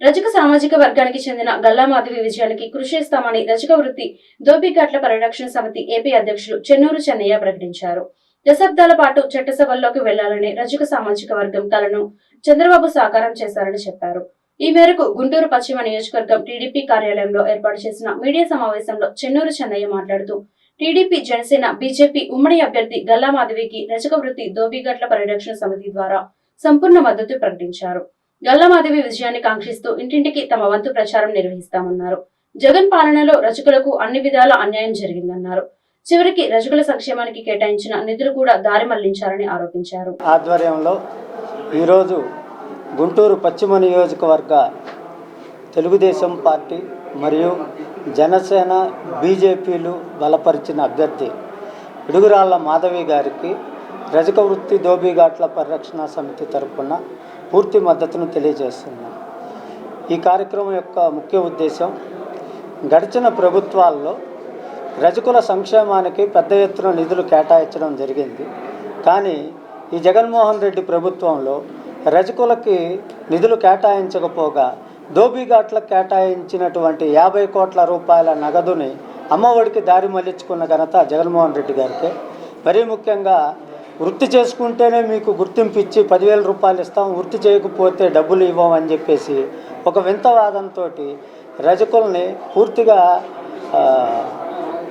రజక సామాజిక వర్గానికి చెందిన గల్లా మాధవి విజయానికి కృషి చేస్తామని రజక వృత్తి దోపిఘాట్ల పరిరక్షణ సమితి ఏపీ అధ్యక్షులు చెన్నూరు చెన్నయ్య ప్రకటించారు. దశాబ్దాల పాటు చట్టసభల్లోకి వెళ్ళాలని రజక సామాజిక వర్గం కలను చంద్రబాబు సాకారం చేశారని చెప్పారు. ఈ మేరకు గుంటూరు పశ్చిమ నియోజకవర్గం టీడీపీ కార్యాలయంలో ఏర్పాటు చేసిన మీడియా సమావేశంలో చెన్నూరు చెన్నయ్య మాట్లాడుతూ టీడీపీ జనసేన బీజేపీ ఉమ్మడి అభ్యర్థి గల్లా మాధవికి రజక వృత్తి దోబిగట్ల పరిరక్షణ సమితి ద్వారా సంపూర్ణ మద్దతు ప్రకటించారు. గల్లమాధవి విజయాన్ని కాంక్షిస్తూ ఇంటింటికి తమ వంతు ప్రచారం నిర్వహిస్తామన్నారు. జగన్ పాలనలో రచకులకు అన్ని విధాల అన్యాయం జరిగిందన్నారు. చివరికి రచకుల సంక్షేమానికి కేటాయించిన నిధులు కూడా దారి మళ్ళించారని ఆరోపించారు. ఆధ్వర్యంలో ఈరోజు గుంటూరు పశ్చిమ నియోజకవర్గ తెలుగుదేశం పార్టీ మరియు జనసేన బీజేపీలు బలపరిచిన అభ్యర్థి పిడుగురాళ్ళ మాధవి గారికి రజక వృత్తి దోబీఘాట్ల పరిరక్షణ సమితి తరపున పూర్తి మద్దతును తెలియజేస్తున్నాం. ఈ కార్యక్రమం యొక్క ముఖ్య ఉద్దేశం గడిచిన ప్రభుత్వాల్లో రజకుల సంక్షేమానికి పెద్ద ఎత్తున నిధులు కేటాయించడం జరిగింది. కానీ ఈ జగన్మోహన్ రెడ్డి ప్రభుత్వంలో రజకులకి నిధులు కేటాయించకపోగా దోబీఘాట్లకు కేటాయించినటువంటి యాభై కోట్ల రూపాయల నగదుని అమ్మఒడికి దారి మళ్ళించుకున్న ఘనత జగన్మోహన్ రెడ్డి గారికి. మరీ ముఖ్యంగా వృత్తి చేసుకుంటేనే మీకు గుర్తింపు ఇచ్చి పదివేల రూపాయలు ఇస్తాం వృత్తి చేయకపోతే డబ్బులు ఇవ్వం అని చెప్పేసి ఒక వింత వాదంతో రజకుల్ని పూర్తిగా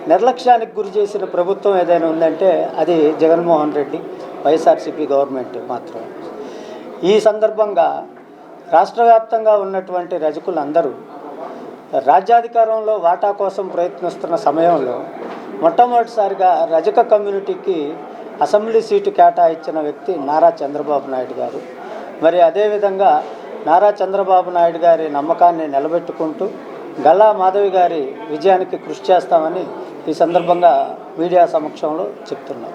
నిర్లక్ష్యానికి గురి చేసిన ప్రభుత్వం ఏదైనా ఉందంటే అది జగన్మోహన్ రెడ్డి వైఎస్ఆర్సీపీ గవర్నమెంట్ మాత్రం ఈ సందర్భంగా రాష్ట్ర వ్యాప్తంగా ఉన్నటువంటి రజకులందరూ రాజ్యాధికారంలో వాటా కోసం ప్రయత్నిస్తున్న సమయంలో మొట్టమొదటిసారిగా రజక కమ్యూనిటీకి అసెంబ్లీ సీటు కేటాయించిన వ్యక్తి నారా చంద్రబాబు నాయుడు గారు. మరి అదేవిధంగా నారా చంద్రబాబు నాయుడు గారి నమ్మకాన్ని నిలబెట్టుకుంటూ గల్లా మాధవి గారి విజయానికి కృషి చేస్తామని ఈ సందర్భంగా మీడియా సమక్షంలో చెప్తున్నాం.